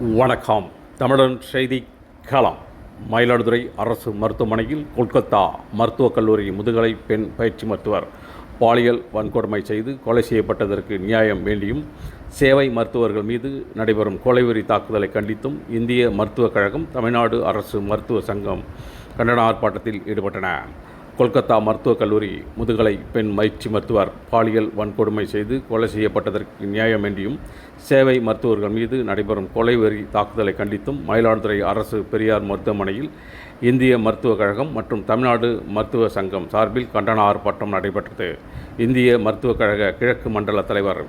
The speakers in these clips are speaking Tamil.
வணக்கம். தமிழன் செய்தி களம். மயிலாடுதுறை அரசு மருத்துவமனையில் கொல்கத்தா மருத்துவக் கல்லூரி முதுகலை பெண் பயிற்சி மருத்துவர் பாலியல் வன்கொடுமை செய்து கொலை செய்யப்பட்டதற்கு நியாயம் வேண்டியும் சேவை மருத்துவர்கள் மீது நடைபெறும் கொலைவெறி தாக்குதலை கண்டித்தும் இந்திய மருத்துவக் கழகம் தமிழ்நாடு அரசு மருத்துவ சங்கம் கண்டன ஆர்ப்பாட்டத்தில் ஈடுபட்டன. கொல்கத்தா மருத்துவக் கல்லூரி முதுகலை பெண் பயிற்சி மருத்துவர் பாலியல் வன்கொடுமை செய்து கொலை செய்யப்பட்டதற்கு நியாயம் வேண்டியும் சேவை மருத்துவர்கள் மீது நடைபெறும் கொலை வரி தாக்குதலை கண்டித்தும் மயிலாடுதுறை அரசு பெரியார் மருத்துவமனையில் இந்திய மருத்துவக் கழகம் மற்றும் தமிழ்நாடு மருத்துவ சங்கம் சார்பில் கண்டன ஆர்ப்பாட்டம் நடைபெற்றது. இந்திய மருத்துவக் கழக கிழக்கு மண்டல தலைவர்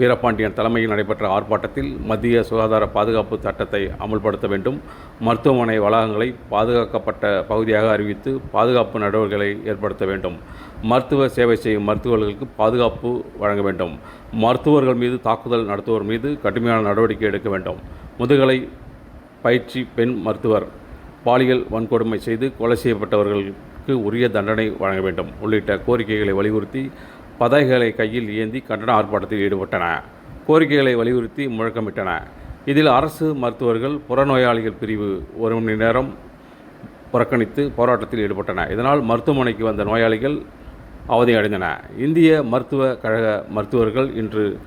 வீரபாண்டியன் தலைமையில் நடைபெற்ற ஆர்ப்பாட்டத்தில் மத்திய சுகாதார பாதுகாப்பு சட்டத்தை அமல்படுத்த வேண்டும். மருத்துவமனை வளாகங்களை பாதுகாக்கப்பட்ட பகுதியாக அறிவித்து பாதுகாப்பு நடவடிக்கைகளை ஏற்படுத்த வேண்டும். மருத்துவ சேவை செய்யும் மருத்துவர்களுக்கு பாதுகாப்பு வழங்க வேண்டும். மருத்துவர்கள் மீது தாக்குதல் நடத்துவோர் மீது கடுமையான நடவடிக்கை எடுக்க வேண்டும். முதுகலை பயிற்சி பெண் மருத்துவர் பாலியல் வன்கொடுமை செய்து கொலை செய்யப்பட்டவர்களுக்கு உரிய தண்டனை வழங்க வேண்டும். உள்ளிட்ட கோரிக்கைகளை வலியுறுத்தி பதாகைகளை கையில் ஏந்தி கண்டன ஆர்ப்பாட்டத்தில் ஈடுபட்டன. கோரிக்கைகளை வலியுறுத்தி முழக்கமிட்டன. இதில் அரசு மருத்துவர்கள் புறநோயாளிகள் பிரிவு ஒரு மணி நேரம் புறக்கணித்து போராட்டத்தில் ஈடுபட்டன. இதனால் மருத்துவமனைக்கு வந்த நோயாளிகள் அவதியடைந்தன. இந்திய மருத்துவ கழக மருத்துவர்கள் இன்று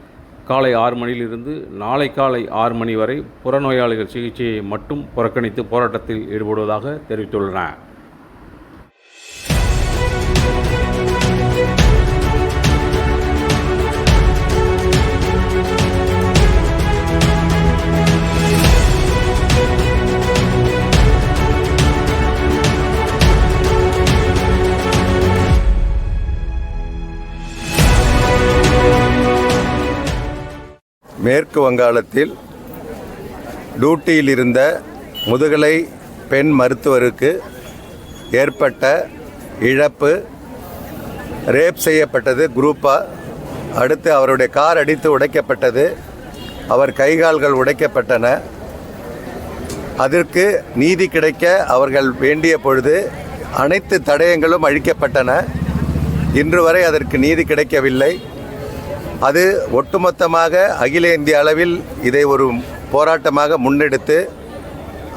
காலை ஆறு மணியிலிருந்து நாளை காலை ஆறு மணி வரை புறநோயாளிகள் சிகிச்சையை மட்டும் புறக்கணித்து போராட்டத்தில் ஈடுபடுவதாக தெரிவித்துள்ளன. மேற்கு வங்காளத்தில் டியூட்டியில் இருந்த முதுகலை பெண் மருத்துவருக்கு ஏற்பட்ட இழப்பு ரேப் செய்யப்பட்டது குரூப்பாக அடுத்து அவருடைய கார் அடித்து உடைக்கப்பட்டது அவர் கைகால்கள் உடைக்கப்பட்டன. அதற்கு நீதி கிடைக்க அவர்கள் வேண்டிய பொழுது அனைத்து தடயங்களும் அழிக்கப்பட்டன. இன்று வரை அதற்கு நீதி கிடைக்கவில்லை. அது ஒட்டுமொத்தமாக அகில இந்திய அளவில் இதை ஒரு போராட்டமாக முன்னெடுத்து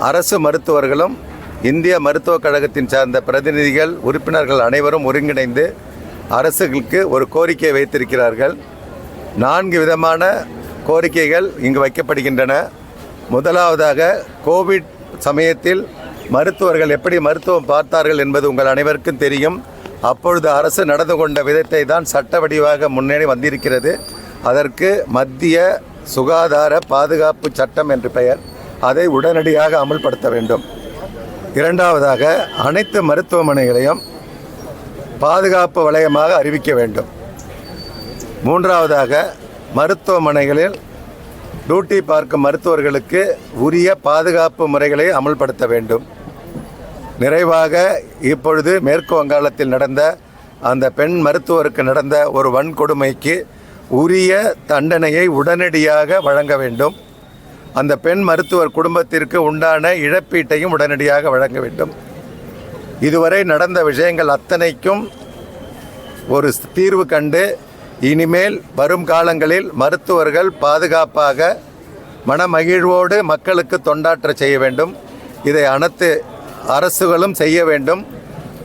அரசு மருத்துவர்களும் இந்திய மருத்துவக் கழகத்தின் சார்ந்த பிரதிநிதிகள் உறுப்பினர்கள் அனைவரும் ஒருங்கிணைந்து அரசுகளுக்கு ஒரு கோரிக்கை வைத்திருக்கிறார்கள். நான்கு விதமான கோரிக்கைகள் இங்கு வைக்கப்படுகின்றன. முதலாவதாக கோவிட் சமயத்தில் மருத்துவர்கள் எப்படி மருத்துவம் பார்த்தார்கள் என்பது உங்கள் அனைவருக்கும் தெரியும். அப்பொழுது அரசு நடந்து கொண்ட விதத்தை தான் சட்ட வடிவாக முன்னேறி வந்திருக்கிறது. அதற்கு மத்திய சுகாதார பாதுகாப்பு சட்டம் என்று பெயர். அதை உடனடியாக அமல்படுத்த வேண்டும். இரண்டாவதாக அனைத்து மருத்துவமனைகளையும் பாதுகாப்பு வளையமாக அறிவிக்க வேண்டும். மூன்றாவதாக மருத்துவமனைகளில் டியூட்டி பார்க்கும் மருத்துவர்களுக்கு உரிய பாதுகாப்பு முறைகளை அமல்படுத்த வேண்டும். நிறைவாக இப்பொழுது மேற்கு வங்காளத்தில் நடந்த அந்த பெண் மருத்துவருக்கு நடந்த ஒரு வன்கொடுமைக்கு உரிய தண்டனையை உடனடியாக வழங்க வேண்டும். அந்த பெண் மருத்துவர் குடும்பத்திற்கு உண்டான இழப்பீட்டையும் உடனடியாக வழங்க வேண்டும். இதுவரை நடந்த விஷயங்கள் அத்தனைக்கும் ஒரு தீர்வு கண்டு இனிமேல் வரும் காலங்களில் மருத்துவர்கள் பாதுகாப்பாக மனமகிழ்வோடு மக்களுக்கு தொண்டாற்ற செய்ய வேண்டும். இதை அனைத்து அரசுகளும் செய்ய வேண்டும்.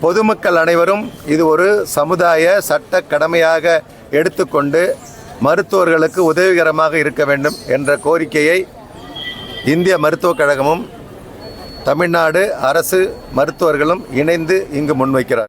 பொதுமக்கள் அனைவரும் இது ஒரு சமுதாய சட்ட கடமையாக எடுத்துக்கொண்டு மருத்துவர்களுக்கு உதவிகரமாக இருக்க வேண்டும் என்ற கோரிக்கையை இந்திய மருத்துவக் கழகமும் தமிழ்நாடு அரசு மருத்துவர்களும் இணைந்து இங்கு முன்வைக்கிறார்